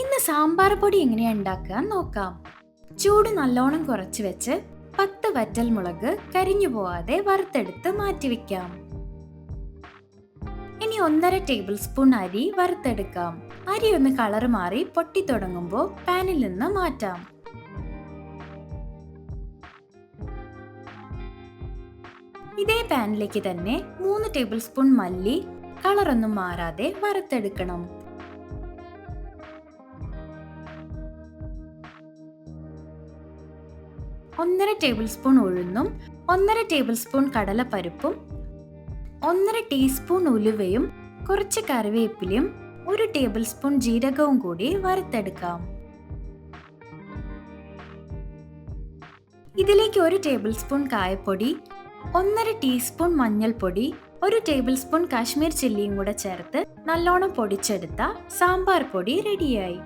ഇന്ന് സാമ്പാർ പൊടി എങ്ങനെയാ ഉണ്ടാക്കുക നോക്കാം. ചൂട് നല്ലോണം കുറച്ച് വെച്ച് പത്ത് വറ്റൽ മുളക് കരിഞ്ഞു പോവാതെ വറുത്തെടുത്ത് മാറ്റിവെക്കാം ഇനി ഒന്നര ടേബിൾ സ്പൂൺ അരി വറുത്തെടുക്കാം. അരി ഒന്ന് കളർ മാറി പൊട്ടി തുടങ്ങുമ്പോൾ പാനിൽ നിന്ന് മാറ്റാം. ഇതേ പാനിലേക്ക് തന്നെ മൂന്ന് ടേബിൾ സ്പൂൺ മല്ലി കളറൊന്നും മാറാതെ വറുത്തെടുക്കണം. ഒന്നര ടേബിൾ സ്പൂൺ ഉഴുന്നും ഒന്നര ടേബിൾ സ്പൂൺ കടലപ്പരിപ്പും ഒന്നര ടീസ്പൂൺ ഉലുവയും കുറച്ച് കറിവേപ്പിലയും ഒരു ടേബിൾ സ്പൂൺ ജീരകവും കൂടി വറുത്തെടുക്കാം. ഇതിലേക്ക് ഒരു ടേബിൾ സ്പൂൺ കായപ്പൊടി ഒന്നര ടീസ്പൂൺ മഞ്ഞൾപ്പൊടി ഒരു ടേബിൾ സ്പൂൺ കാശ്മീർ ചില്ലിയും കൂടെ ചേർത്ത് നല്ലോണം പൊടിച്ചെടുത്ത സാമ്പാർ പൊടി റെഡിയായി.